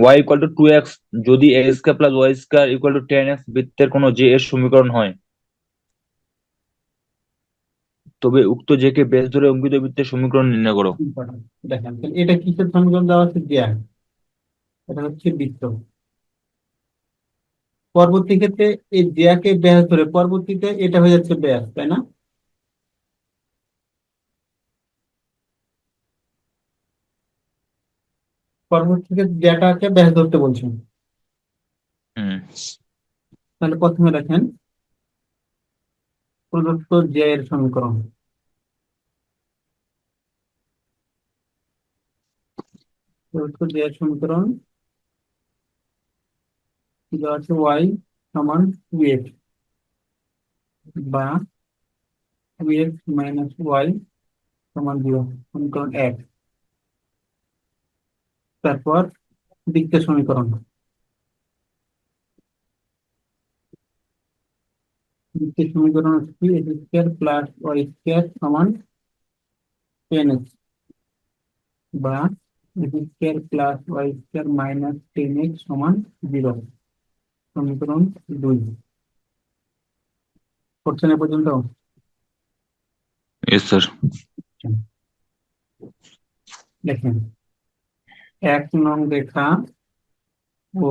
Y equal to two X যদি A square plus Y square equal to ten X বৃত্তের কোনো J এর সমীকরণ হয়, তবে উক্ত জে কে বেস ধরে অঙ্কিত বৃত্তের সমীকরণ নির্ণয় করো। দেখেন এটা কিসের সমীকরণ দেওয়া আছে জ্ঞান এটা হচ্ছে বৃত্ত। পরবর্তী ক্ষেত্রে এই জ্যাকে ব্যাস ধরে, পরবর্তীতে এটা হয়ে যাচ্ছে ব্যাস তাই না? পরবর্তী ক্ষেত্রে জ্যাটাকে ব্যাস ধরতে বলছেন। তাহলে প্রথমে দেখেন প্রদত্ত জ্যা এর সমীকরণ। প্রদত্ত জ্যা এর সমীকরণ দেওয়া আছে ওয়াই সমান টু এক্স বা টু এক্স মাইনাস ওয়াই সমান জিরো সমীকরণ এক। তারপর দিকটা সমীকরণ। দিকটা সমীকরণ হচ্ছে কি? X square plus Y square সমান টেন এক্স বা X square plus Y square minus ten X সমান জিরো সমীকরণ দুই। করছেন এ পর্যন্ত? দেখেন। এক নং রেখা ও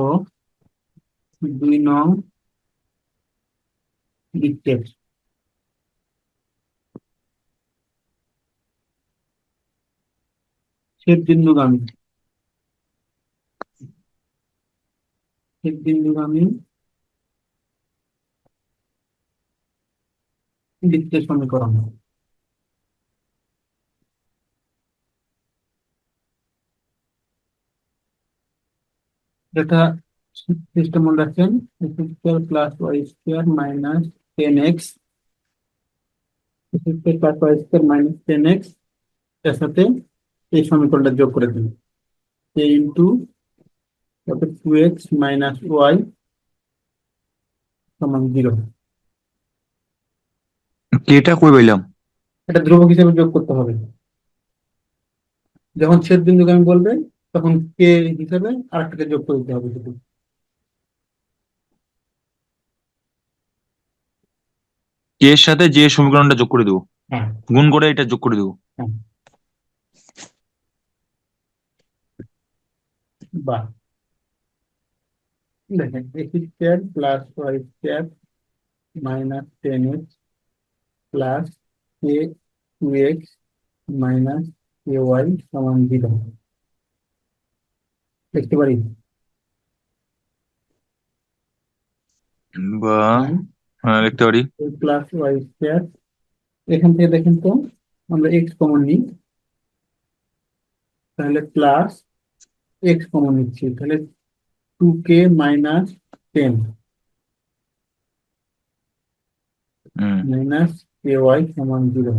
দুই নং বৃত্তের। ছেদ বিন্দুগামী ছেদ বিন্দুগামী বৃত্তের সমীকরণ। যেটা সিস্টেম মনে রাখছেন X square plus Y square minus ten X X square plus Y square minus ten এক্সের সাথে এই সমীকরণটা যোগ করে দিন। এ ইন্টু তারপর টু এক্স মাইনাস ওয়াই সমান জিরো এটা কই পাইলাম? এটা ধ্রুবক হিসেবে যোগ করতে হবে। যখন ছেদ বিন্দুকে আমি বলবে তখন কে হিসেবে আরেকটাকে যোগ করে দিতে হবে শুধু। এর সাথে যে সমীকরণটা যোগ করে দেবো? হ্যাঁ। গুণ করে এটা যোগ করে দেবো। বা। দেখেন X square plus Y square minus ten X plus A two X minus Y সমান জিরো দেখতে পারি। বা হ্যাঁ পারি। প্লাস ওয়াই স্কোয়ার এখান থেকে দেখেন তো আমরা এক্স কমন নিই। তাহলে প্লাস এক্স কমন নিচ্ছি। তাহলে two K minus ten minus K Y সমান জিরো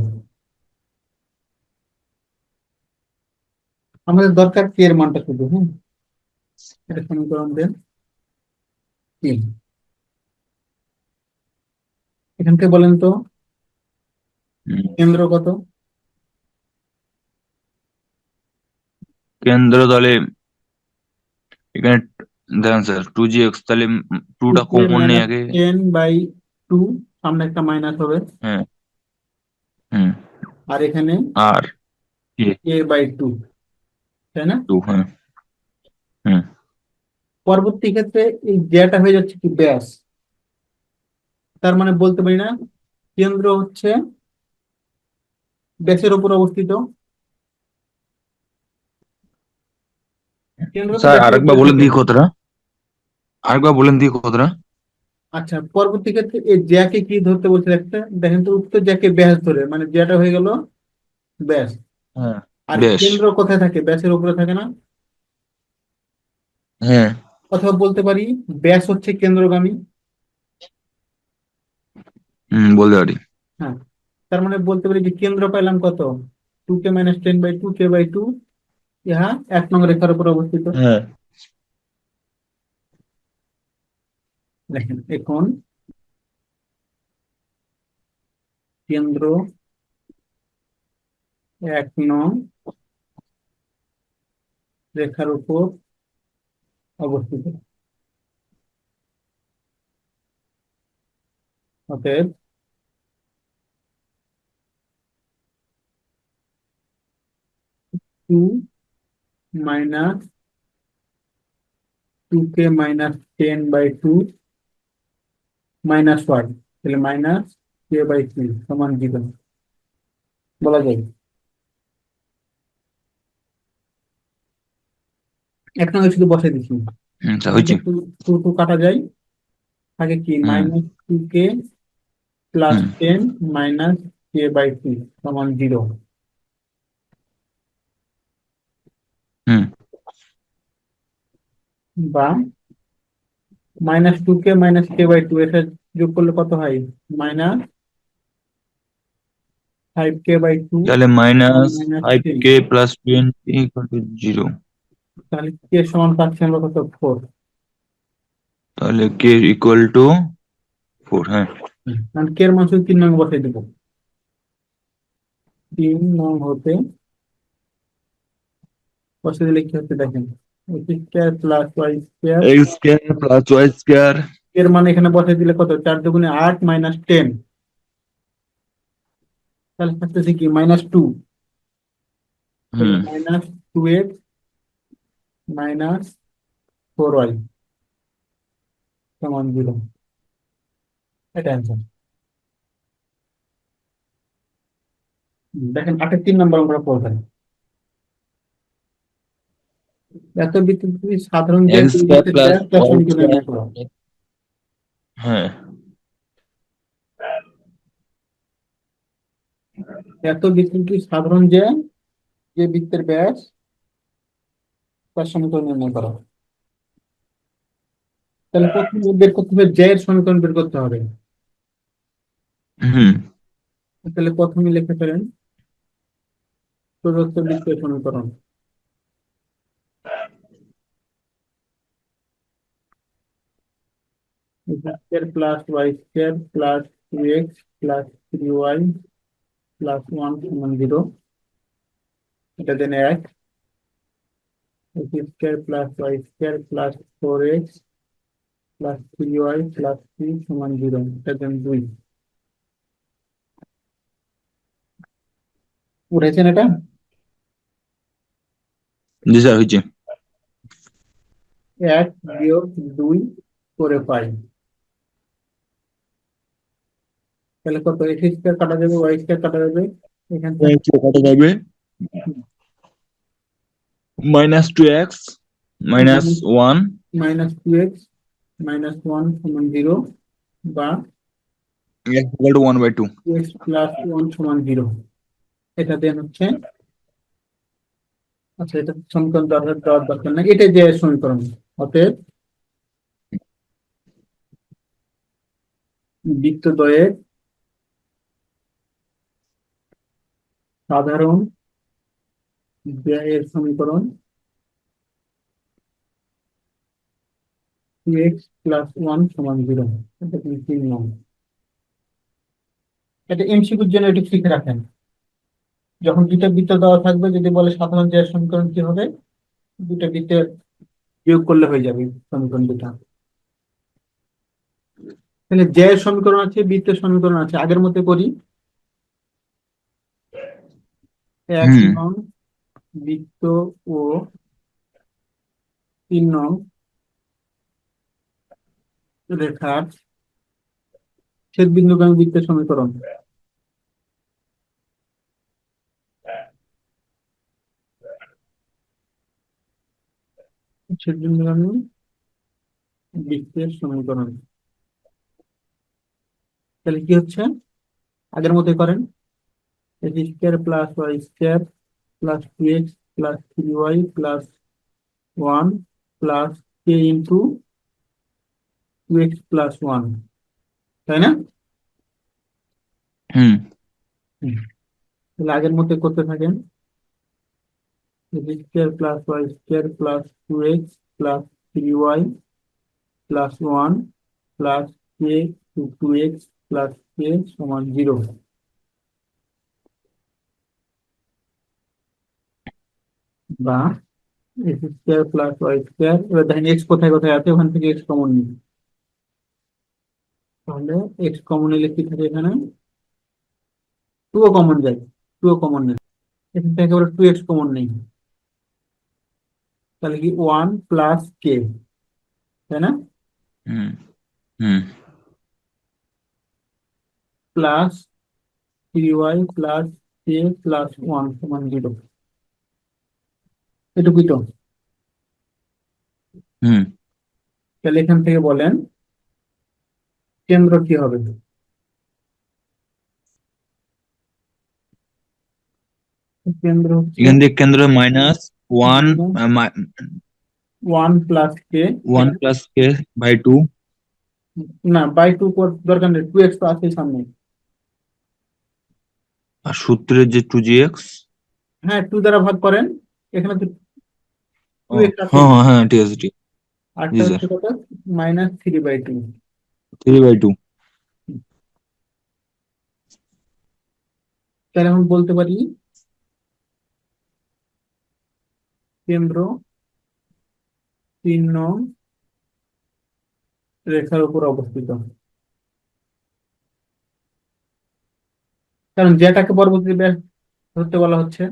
আমাদের দরকার কে এর মানটা শুধু হ্যাঁ? এটা সমীকরণ দেন। তিন। এখান থেকে বলেন তো কেন্দ্র কত? কেন্দ্র তাহলে এখানে দেখেন স্যার টু জি এক্স তাহলে টুটা কমন নেই আগে টেন বাই টু সামনে একটা মাইনাস হবে। হ্যাঁ। হুম। আর এখানে আর এ বাই টু তাই না? টু হ্যাঁ। পরবর্তী ক্ষেত্রে এই জ্যাটা হয়ে যাচ্ছে কি ব্যাস? তার মানে বলতে পারি না কেন্দ্র হচ্ছে ব্যাসের উপর অবস্থিত। স্যার আরেকবার বলেন অবস্থিত। দিই কতটা। আরেকবার বলেন দিই কতটা। আচ্ছা পরবর্তী ক্ষেত্রে এই জ্যাকে কি ধরতে বলছে একটা দেখেন তো জ্যাকে ব্যাস ধরে মানে জ্যাটা হয়ে গেল ব্যাস। হ্যাঁ আর কেন্দ্র কোথায় থাকে? ব্যাসের উপরে থাকে না? হ্যাঁ। অথবা বলতে পারি ব্যাস হচ্ছে কেন্দ্রগামী। হুম বলতে পারি। হ্যাঁ তার মানে বলতে পারি যে কেন্দ্র পাইলাম কত? Two K minus ten by two K by two ইহা এক নম্বর রেখার উপর অবস্থিত। হ্যাঁ। দেখেন এখন কেন্দ্র এক নং রেখার উপর অবস্থিত। অতএব two minus two K minus ten by two minus one, তাহলে মাইনাস কে বাই থ্রি, সমান জিরো। বলা যায়। এখন আমি শুধু বসাই তা হয়েছে। টু টু কাটা যায়। থাকে কি? Minus two K plus ten minus K by two সমান জিরো হুম। বা minus two K minus K by two এটা যোগ করলে কত হয়? Minus five K by two তাহলে minus five K plus twenty equal to zero তাহলে কে সমান পাচ্ছি আমরা কত ফোর তাহলে কে ইকুয়াল টু ফোর হ্যাঁ। কারণ কে এর মান শুধু তিন নং বসাই দেবো। তিন নং হতে বসে দিলে কি হচ্ছে দেখেন? Square plus Y square square plus Y square এর মান এখানে বসে দিলে কত? চার দুগুণে আট মাইনাস টেন তাহলে থাকতেছে কি? Minus two minus two X minus four Y সমান জিরো এটা অ্যান্সার দেখেন আটের তিন নম্বর আমরা পড়বেন এত বিদ্যুৎ সাধারণ। হ্যাঁ। এত বিদ্যুৎ সাধারণ যে যে বৃত্তের ব্যাস তার সমীকরণ নির্ণয় করো। তাহলে প্রথমে বের করতে হবে j এর সমীকরণ বের করতে হবে। হুম। তাহলে প্রথমে লিখে ফেলেন প্রদত্ত বৃত্তের সমীকরণ। Square plus Y square plus two X plus three Y plus one সমান জিরো এটা দেন এক। Square plus Y square plus four X plus three Y plus three সমান জিরো এটা দেন দুই উঠেছেন এটা? জি স্যার হয়েছে। এক বিয়োগ দুই করে পাই। তাহলে কত? এক্স স্কোয়ার কাটা যাবে ওয়াই স্কোয়ার কাটা যাবে? এখান থেকে। কত যাবে। Minus two x minus one minus two x minus one সমান জিরো বা x equal to one by two x plus one সমান জিরো এটা দেন হচ্ছে। আচ্ছা এটা সমীকরণ দরকার দেওয়ার দরকার না এটা যে সমীকরণ অতএব বৃত্তদ্বয়ের সাধারণ ব্যয়ের সমীকরণ এক্স প্লাস ওয়ান সমান জিরো এটা তুমি তিন নং। এটা এমসিকিউর জন্য একটু লিখে রাখেন। যখন দুইটা বৃত্ত দেওয়া থাকবে যদি বলে সাধারণ যে সমীকরণ কি হবে দুইটা বৃত্তের বিয়োগ করলে হয়ে যাবে সমীকরণ দুটা তাহলে যে সমীকরণ আছে বৃত্তের সমীকরণ আছে। আগের মতো করি। এক নং বৃত্ত ও তিন নং রেখার ছেদ বিন্দুগামী বৃত্তের সমীকরণ। ছেদ বিন্দুগামী বৃত্তের সমীকরণ। তাহলে কি হচ্ছে? আগের মতোই করেন। X square plus y square plus two x plus three y plus one plus k into two x plus one তাই না? হুম। তাহলে আগের মতো করতে থাকেন। Square plus y square plus two x plus three y plus one plus k two x plus k সমান zero বা x square plus y square এবার দেখেন এক্স কোথায় কোথায় আছে? ওখান থেকে এক্স কমন নিই। তাহলে এক্স কমন নিলে কি থাকে এখানে। টু ও কমন যায়। টু ও কমন নেই। এখান থেকে একেবারে টু এক্স কমন নেই। তাহলে কি ওয়ান প্লাস কে তাই না? হুম হুম। Plus three y plus k plus one সমান জিরো এটুকুই তো। হুম। তাহলে এখান থেকে বলেন কেন্দ্র কি হবে? কেন্দ্র এখান থেকে কেন্দ্র minus one one plus k one plus k by two না বাই টু দরকার নেই টু এক্স তো আছে সামনে। আর সূত্রের যে টু জি এক্স হ্যাঁ টু দ্বারা ভাগ করেন এখানে তো টু এক্স হ্যাঁ হ্যাঁ হ্যাঁ ঠিক আছে ঠিক আটটা হচ্ছে কত minus three by two three by two তাহলে আমি বলতে পারি কেন্দ্র তিন নং রেখার উপর অবস্থিত কারণ যেটাকে পরবর্তী ব্যাস ধরতে বলা হচ্ছে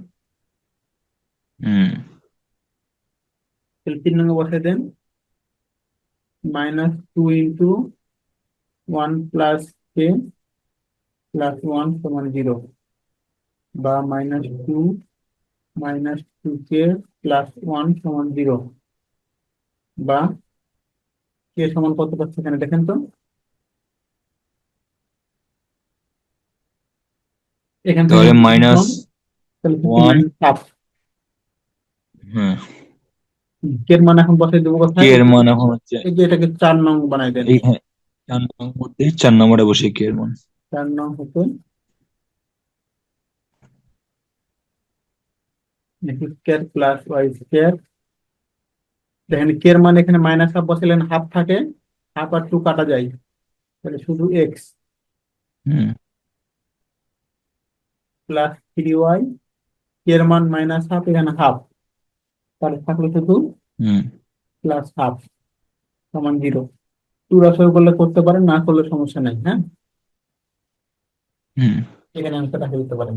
হুম তাহলে তিন নম্বর বসাই দেন minus two into one plus k plus one সমান জিরো বা minus two minus two k plus one সমান জিরো বা কে সমান কত পাচ্ছে এখানে দেখেন তো? এখান থেকে মাইনাস one, হাফ হ্যাঁ। কের মান এখন বসাই দেবো কে কোথায় এর মান এখন হচ্ছে? এই যে এটাকে চার নং বানাই দেন। হ্যাঁ চার নম্বর মধ্যে চার নম্বরে বসে কে এর মান। চার নং হতে x square plus y square দেখেন কের মান এখানে মাইনাস হাফ বসালেন হাফ থাকে হাফ আর টু কাটা যায়। তাহলে শুধু এক্স হুম। প্লাস থ্রি ওয়াই কের মান মাইনাস হাফ এখানে হাফ তাহলে থাকল শুধু প্লাস হাফ সমান জিরো টু রসয় করলে করতে পারেন না করলে সমস্যা নাই হ্যাঁ? হুম। এখানে আনসারটা দিতে পারেন